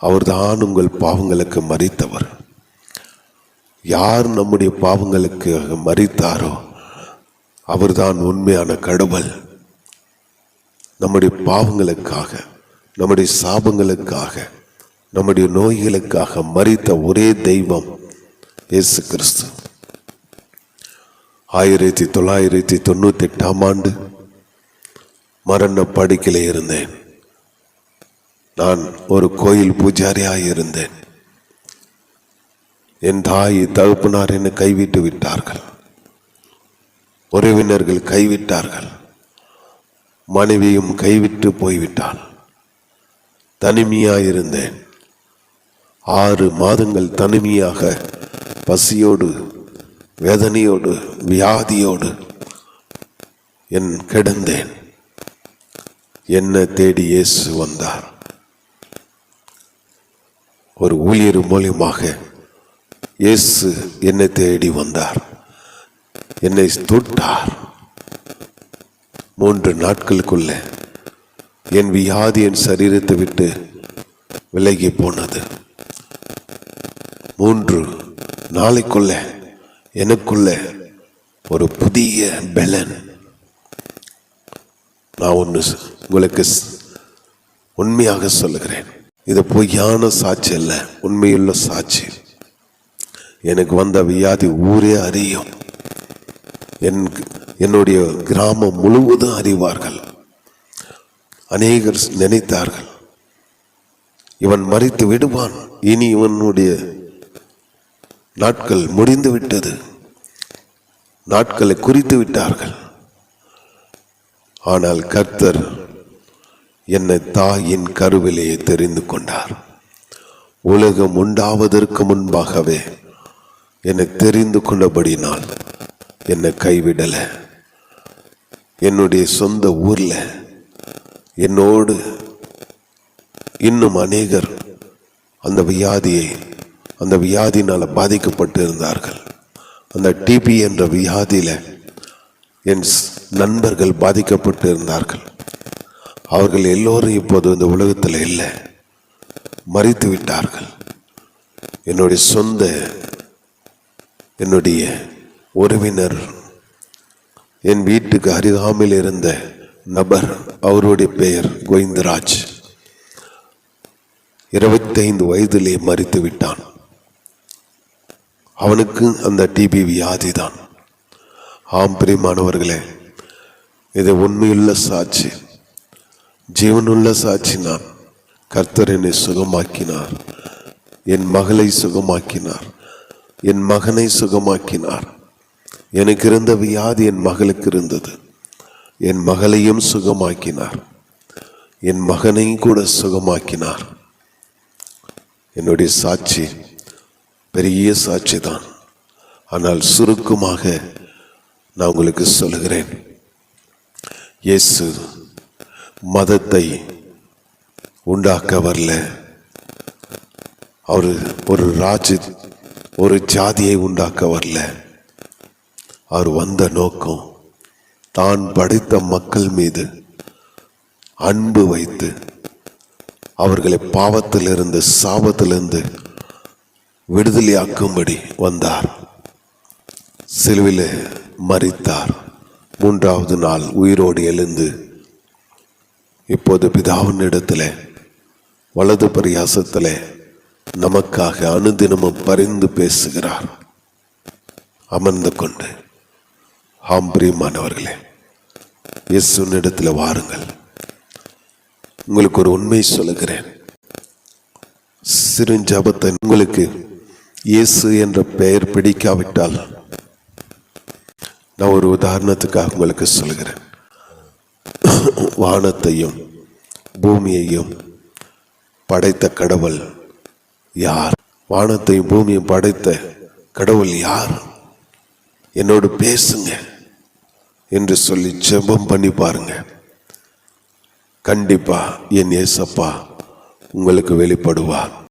அவர்தான் உங்கள் பாவங்களுக்கு மறித்தவர். யார் நம்முடைய பாவங்களுக்கு மறித்தாரோ அவர்தான் உண்மையான கடவுள். நம்முடைய பாவங்களுக்காக நம்முடைய சாபங்களுக்காக நம்முடைய நோய்களுக்காக மறித்த ஒரே தெய்வம் இயேசு கிறிஸ்து. ஆயிரத்தி தொள்ளாயிரத்தி தொண்ணூத்தி எட்டாம் ஆண்டு மரண படுக்கையில் இருந்தேன். நான் ஒரு கோயில் பூஜாரியாக இருந்தேன். என் தாய் தகப்பனார் என்னை கைவிட்டு விட்டார்கள். உறவினர்கள் கைவிட்டார்கள். மனைவியும் கைவிட்டு போய்விட்டாள். தனிமையாக இருந்தேன். ஆறு மாதங்கள் தனிமையாக பசியோடு வேதனையோடு வியாதியோடு என் கிடந்தேன். என்ன தேடி இயேசு வந்தார். ஒரு ஊழியர் மூலியமாக இயேசு என்னை தேடி வந்தார். என்னை தொட்டார். மூன்று நாட்களுக்குள்ள என் வியாதி என் சரீரத்தை விட்டு விலகி போனது. மூன்று நாளைக்குள்ள எனக்குள்ள ஒரு புதிய பலன். நான் ஒன்று உங்களுக்கு உண்மையாக சொல்லுகிறேன். இது பொய்யான சாட்சி அல்ல உண்மையுள்ள சாட்சி. எனக்கு வந்த வியாதி ஊரே அறியும். என் என்னுடைய கிராமம் முழுவதும் அறிவார்கள். அநேகர் நினைத்தார்கள் இவன் மறித்து விடுவான் இனி இவனுடைய நாட்கள் முடிந்து விட்டது. நாட்களை குறித்து விட்டார்கள். ஆனால் கர்த்தர் என்னை தாயின் கருவிலேயே தெரிந்து கொண்டார். உலகம் உண்டாவதற்கு முன்பாகவே என்னை தெரிந்து கொண்டபடினால் என்னை கைவிடல. என்னுடைய சொந்த ஊர்ல என்னோடு இன்னும் அநேகர் அந்த வியாதியை அந்த வியாதினால் பாதிக்கப்பட்டு இருந்தார்கள் அந்த டிபி என்ற வியாதியில் என் ஸ்- நண்பர்கள் பாதிக்கப்பட்டு இருந்தார்கள் அவர்கள் எல்லோரும் இப்போது இந்த உலகத்தில் இல்லை. மறித்து விட்டார்கள். என்னுடைய சொந்த என்னுடைய உறவினர் என் வீட்டுக்கு அருகாமையில் இருந்த நபர் அவருடைய பெயர் கோவிந்தராஜ். இருபத்தைந்து வயதிலே மறித்து விட்டான். அவனுக்கு அந்த டிபி வியாதி தான். ஆம் பிரியமானவர்களே இது உண்மையுள்ள சாட்சி. ஜீவனுள்ள சாட்சி நான் கர்த்தர் என்னை சுகமாக்கினார். என் மகளை சுகமாக்கினார். என் மகனை சுகமாக்கினார். எனக்கு இருந்த வியாதி என் மகளுக்கு இருந்தது. என் மகளையும் சுகமாக்கினார். என் மகனையும் கூட சுகமாக்கினார். என்னுடைய சாட்சி பெரிய சாட்சி தான் ஆனால் சுருக்கமாக நான் உங்களுக்கு சொல்லுகிறேன். இயேசு மதத்தை உண்டாக்க வரல. அவர் ஒரு ராஜ் ஒரு ஜாதியை உண்டாக்க வரல. அவர் வந்த நோக்கம் தான் படைத்த மக்கள் மீது அன்பு வைத்து அவர்களை பாவத்திலிருந்து சாபத்திலிருந்து விடுதலையாக்கும்படி வந்தார். சிலுவில் மறித்தார் மூன்றாவது நாள் உயிரோடு எழுந்து இப்போது பிதாவின் இடத்துல வலது பரியாசத்தில் நமக்காக அனுதினமும் பரிந்து பேசுகிறார். அமர்ந்து கொண்டு ஆம் பிரியமானவர்களே இயேசுவின் இடத்துல வாருங்கள். உங்களுக்கு ஒரு உண்மை சொல்லுகிறேன். சிறுஞ்சபத்தை உங்களுக்கு இயேசு என்ற பெயர் பிடிக்காவிட்டால் நான் ஒரு உதாரணத்துக்காக உங்களுக்கு சொல்கிறேன் வானத்தையும் பூமியையும் படைத்த கடவுள் யார்? வானத்தையும் பூமியையும் படைத்த கடவுள் யார்? என்னோடு பேசுங்க என்று சொல்லி ஜெபம் பண்ணி பாருங்க. கண்டிப்பா என் ஏசப்பா உங்களுக்கு வெளிப்படுவார்.